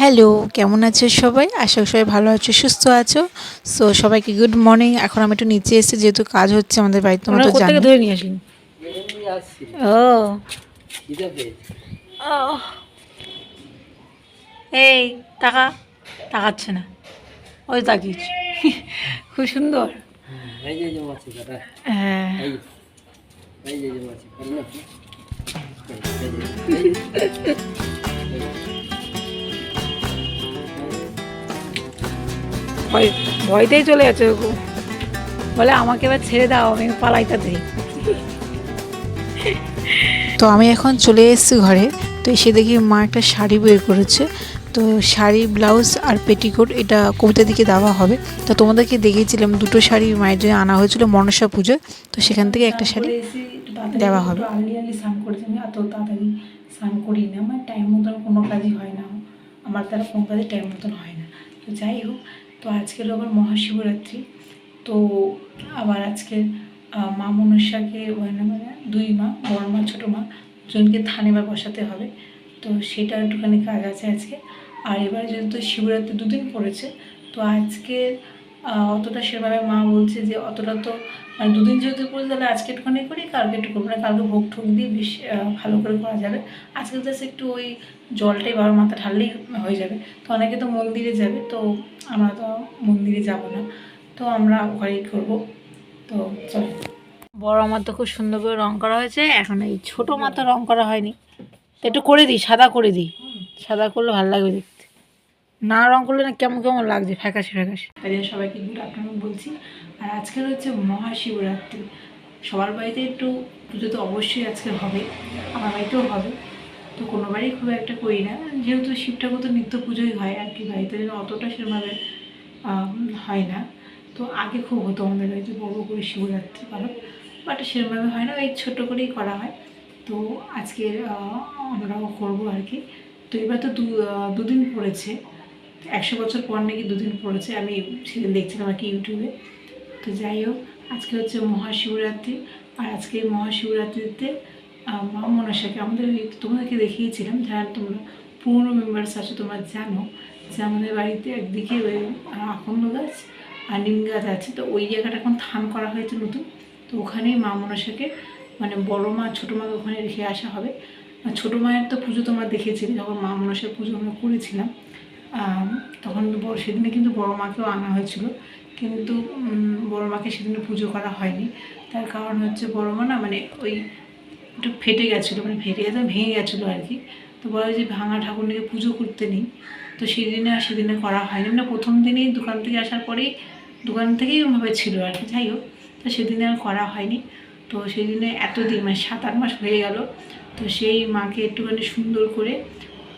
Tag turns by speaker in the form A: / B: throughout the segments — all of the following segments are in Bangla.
A: হ্যালো কেমন আছো সবাই? আশা সবাই ভালো আছো সুস্থ আছো। সো সবাইকে গুড মর্নিং এখন আমি একটু নিচে এসেছি যেহেতু কাজ হচ্ছে আমাদের বাড়িতে তোমরা তো জানো
B: ধরে নিয়ে আসলেন ও। এই টাকা তাকাচ্ছে না। ওই তাকিয়েছে। খুব সুন্দর।
C: এই যে যে মাছি কাটা।
B: হ্যাঁ
C: এই এই যে।
B: ভয় ভয়তেই চলে যাচ্ছে বলে আমাকে এবার ছেড়ে দাও আমি পালাইটা দিই।
A: তো আমি এখন চলে এসেছি ঘরে। তো এসে দেখি মা একটা শাড়ি বের করেছে। তো শাড়ি ব্লাউজ আর পেটিকোট এটা কবিতা দিকে দেওয়া হবে। তো তোমাদেরকে দেখিয়েছিলাম দুটো শাড়ি মায়ের জন্য আনা হয়েছিল মনসা পুজো তো সেখান থেকে একটা শাড়ি দেওয়া হবে।
B: আর্লি আর্লি স্নান করেছি আমি এত তাড়াতাড়ি স্নান করি না। আমার টাইম মতন কোনো কাজই হয় না। আমার দ্বারা কোনো কাজই টাইম মতন হয় না। তো যাই হোক তো আজকের আবার মহাশিবরাত্রি। তো আবার আজকে মা মনসাকে মানে মানে দুই মা, বড় মা, ছোটো মা জনকে থানে বা বসাতে হবে। তো সেটা একটুখানি কাজ আছে আজকে। আর এবার যেহেতু শিবরাত্রি দুদিন পড়েছে, তো আজকে অতটা সেভাবে মা বলছে যে অতটা তো মানে দুদিন যেহেতু করি তাহলে আজকে একটুখানি করি, কালকে একটু করব না কালকে ভোগ ঠোক দিয়ে বেশ ভালো করে করা যাবে। আজকে জাস্ট একটু ওই জলটাই বাবার মাথা ঢাললেই হয়ে যাবে। তো অনেকে তো মন্দিরে যাবে, তো আমরা তো মন্দিরে যাব না। তো আমরা ঘরেই করব। তো চলো। বড় আমার তো খুব সুন্দর করে রং করা হয়েছে। এখন এই ছোটো মা তো রং করা হয়নি। তো একটু করে দিই, সাদা করে দিই। সাদা করলে ভালো লাগবে না রং করলে না কেমন কেমন লাগছে? ফ্যাকাশি ফ্যাকাশি। তাই জন্য সবাইকে গুড আফটারনুন বলছি। আর আজকের হচ্ছে মহাশিবরাত্রি। সবার বাড়িতে একটু পুজো তো অবশ্যই আজকে হবে, আমার বাড়িতেও হবে। তো কোনো বাড়ি খুব একটা করি না। যেহেতু শিব ঠাকুর তো নিত্য পুজোই হয়, আর কি বাড়িতে অতটা সেভাবে হয় না। তো আগে খুব হতো আমাদের বাড়িতে বড় করে শিবরাত্রি পালন বাট সেরকমভাবে হয় না, এই ছোটো করেই করা হয়। তো আজকে আমরাও করব আর কি। তো এবার তো দুদিন পড়েছে। একশো বছর পর নাকি দুদিন পড়েছে, আমি সেদিন দেখছিলাম আর কি ইউটিউবে। তো যাই হোক, আজকে হচ্ছে মহাশিবরাত্রি, আর আজকে মহাশিবরাত্রিতে মা মনসাকে, আমাদের তোমাদেরকে দেখিয়েছিলাম, যারা তোমরা পুরনো মেম্বার্স আছো, তোমরা জানো যে আমাদের বাড়িতে একদিকে ওই আকন্দ গাছ আর নিম গাছ আছে। তো ওই জায়গাটা এখন থান করা হয়েছে নতুন। তো ওখানেই মা মনসাকে মানে বড় মা, ছোটো মাকে ওখানে রেখে আসা হবে। আর ছোটো মায়ের তো পুজো তোমরা দেখেছিলে, যখন মা মনসার পুজো আমরা করেছিলাম। তখন সেদিনে কিন্তু বড় মাকেও আনা হয়েছিল। কিন্তু বড় মাকে সেদিনে পুজো করা হয়নি। তার কারণ হচ্ছে বড় মা না মানে ওই একটু ফেটে গেছিল মানে ফেটে গেছে, ভেঙে গেছিল আর কি তো বলা যে ভাঙা ঠাকুর নিয়ে পুজো করতে নেই। তো সেদিনে আর সেদিনে করা হয়নি। মানে প্রথম দিনেই দোকান থেকে আসার পরেই, দোকান থেকেই ওভাবে ছিল আর কি যাই হোক। তো সেদিনে আর করা হয়নি। তো সেদিনে এতদিন মানে সাত আট মাস হয়ে গেল। তো সেই মাকে একটুখানি সুন্দর করে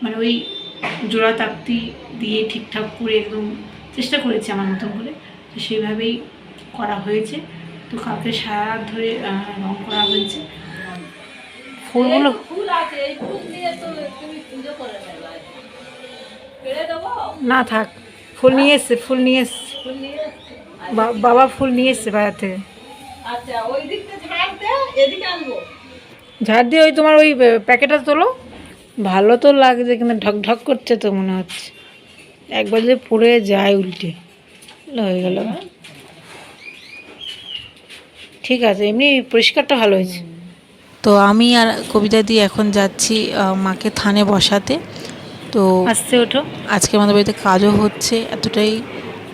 B: মানে ওই জোড়া তাপ্তি দিয়ে ঠিকঠাক করে একদম চেষ্টা করেছি আমার মতন করে। তো সেইভাবেই করা হয়েছে। তো কালকে সারা ধরে রং করা হয়েছে। ফুলগুলো না থাক ফুল নিয়ে এসছে ফুল নিয়ে এসছে। বা- বাবা ফুল নিয়ে এসছে বাজার থেকে ঝাড় দিয়ে ওই তোমার ওই প্যাকেটটা তোলো। ভালো তো লাগছে কিন্তু ঢক ঢক করছে তো মনে হচ্ছে। একবার যদি পড়ে যায় উল্টে হয়ে গেল। ঠিক আছে এমনি পরিষ্কারটা ভালো হয়েছে।
A: তো আমি আর কবিতা দিয়ে এখন যাচ্ছি মাকে থানে বসাতে। তো
B: আসতে ওঠো।
A: আজকে আমাদের বাড়িতে কাজও হচ্ছে এতটাই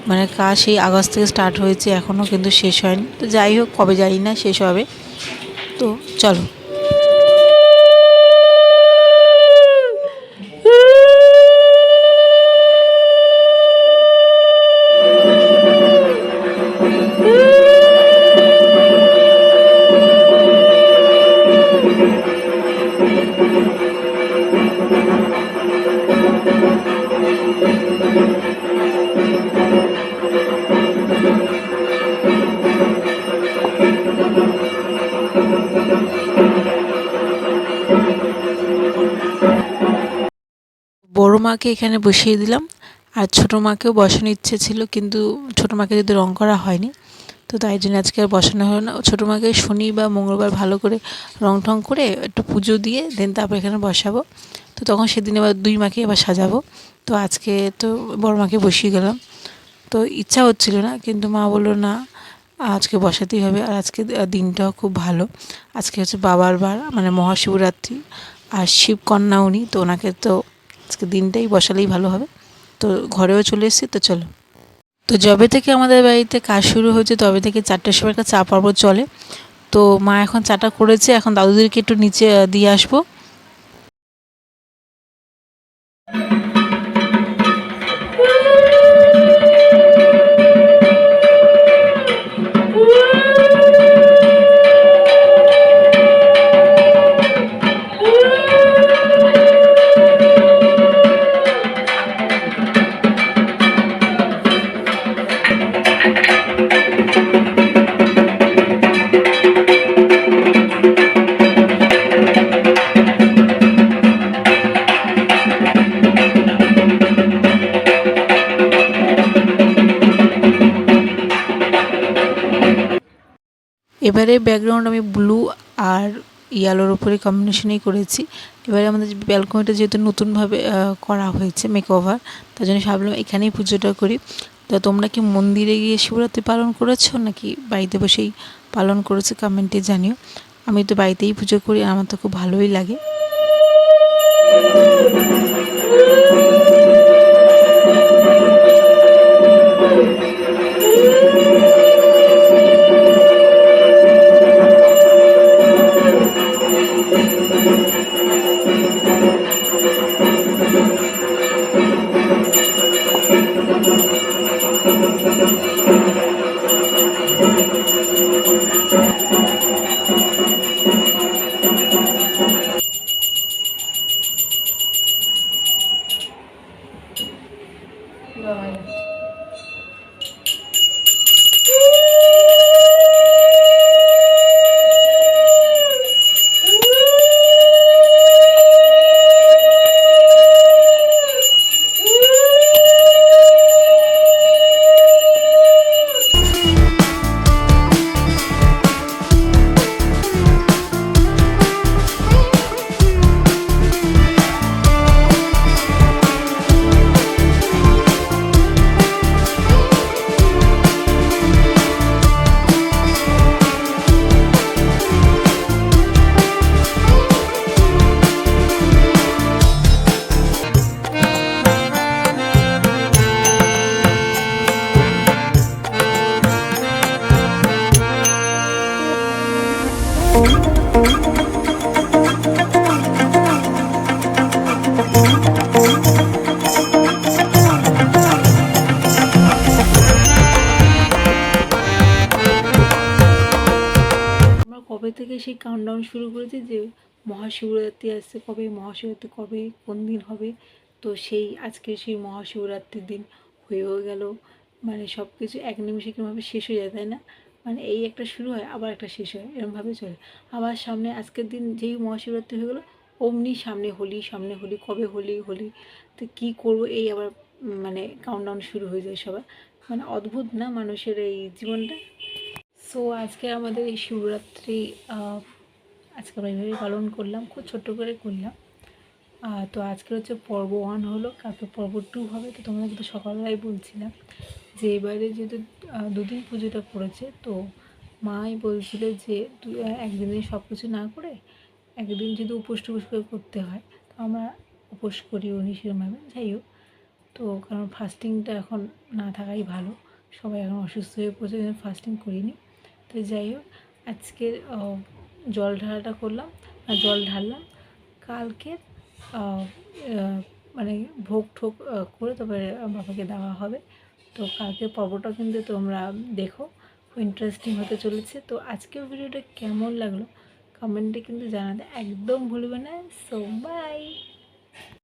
A: মানে কাজ সেই আগস্ট থেকে স্টার্ট হয়েছে এখনও কিন্তু শেষ হয়নি। তো যাই হোক কবে জানি না শেষ হবে। তো চলো। বড় মাকে এখানে বসিয়ে দিলাম, আর ছোটো মাকেও বসানোর ইচ্ছে ছিল, কিন্তু ছোটো মাকে যদি রং করা হয়নি তো তাই জন্য আজকে আর বসানো হলো না। ছোটো মাকে শনি বা মঙ্গলবার ভালো করে রং টং করে একটু পুজো দিয়ে দেন তারপর এখানে বসাবো। তো তখন সেদিন আবার দুই মাকে আবার সাজাবো। তো আজকে তো বড় মাকে বসিয়ে গেলাম। তো ইচ্ছা হচ্ছিল না, কিন্তু মা বলল, না, আজকে বসাতেই হবে। আর আজকে দিনটাও খুব ভালো। আজকে হচ্ছে বাবার বার মানে মহাশিবরাত্রি আর শিবকন্যা উনি। তো ওনাকে তো আজকে দিনটাই বসালেই ভালো হবে। তো ঘরেও চলে এসেছি, তো চলো। তো যবে থেকে আমাদের বাড়িতে কাজ শুরু হয়েছে, তবে থেকে চারটের সময় একটা চা পর্ব চলে। তো মা এখন চাটা করেছে, এখন দাদুদেরকে একটু নিচে দিয়ে আসব। এবারে ব্যাকগ্রাউন্ড আমি ব্লু আর ইয়ালোর উপরে কম্বিনেশনেই করেছি। এবারে আমাদের ব্যালকনিটা যেহেতু নতুনভাবে করা হয়েছে মেকওভার তার জন্য ভাবলাম এখানেই পুজোটা করি। তো তোমরা কি মন্দিরে গিয়ে শিবরাত্রি পালন করেছ নাকি বাড়িতে বসেই পালন করেছ কমেন্টে জানিও। আমি তো বাড়িতেই পুজো করি, আমার তো খুব ভালোই লাগে। Thank you. সেই কাউন্টডাউন শুরু করেছে যে মহাশিবরাত্রি আসছে। কবে মহাশিবরাত্রি, কবে, কোন দিন হবে? তো সেই আজকে সেই মহাশিবরাত্রির দিন হয়েও গেল। মানে সব কিছু এক নিমিষে কীভাবে শেষ হয়ে যায়, তাই না? মানে এই একটা শুরু হয়, আবার একটা শেষ হয় এরকমভাবে চলে। আবার সামনে আজকের দিন যেই মহাশিবরাত্রি হয়ে গেলো, অমনি সামনে হোলি সামনে হোলি, কবে হোলি হোলি, তো কী করব এই আবার মানে কাউন্টডাউন শুরু হয়ে যায় সবার। মানে অদ্ভুত না মানুষের এই জীবনটা? সো আজকে আমাদের এই শিবরাত্রি আজকে আমরা এইভাবে পালন করলাম, খুব ছোট্ট করে করলাম। তো আজকে হচ্ছে পর্ব ওয়ান হলো কালকে পর্ব টু হবে। তো তোমরা কিন্তু সকালবেলায় বলছিলাম যে, এবারে যেহেতু দুদিন পুজোটা পড়েছে, তো মাই বলছিল যে একদিনে সব কিছু না করে একদিন যদি উপোস টুপোস করে করতে হয়, তো আমরা উপোস করি উনি সেরকমভাবে। যাই হোক, তো কারণ ফাস্টিংটা এখন না থাকাই ভালো। সবাই এখন অসুস্থ হয়ে পড়ছে ফাস্টিং করিনি। তো যাই হোক আজকের আহ, জল ঢালাটা করলাম আর জল ঢাললাম। কালকে আহ, আহ, মানে ভোগ ঠোক করে তারপরে বাবাকে দেওয়া হবে। তো কালকের পর্বটা কিন্তু তোমরা দেখো খুব ইন্টারেস্টিং হতে চলেছে। তো আজকের ভিডিওটা কেমন লাগল? কমেন্টে কিন্তু জানাতে একদম ভুলবে না। So by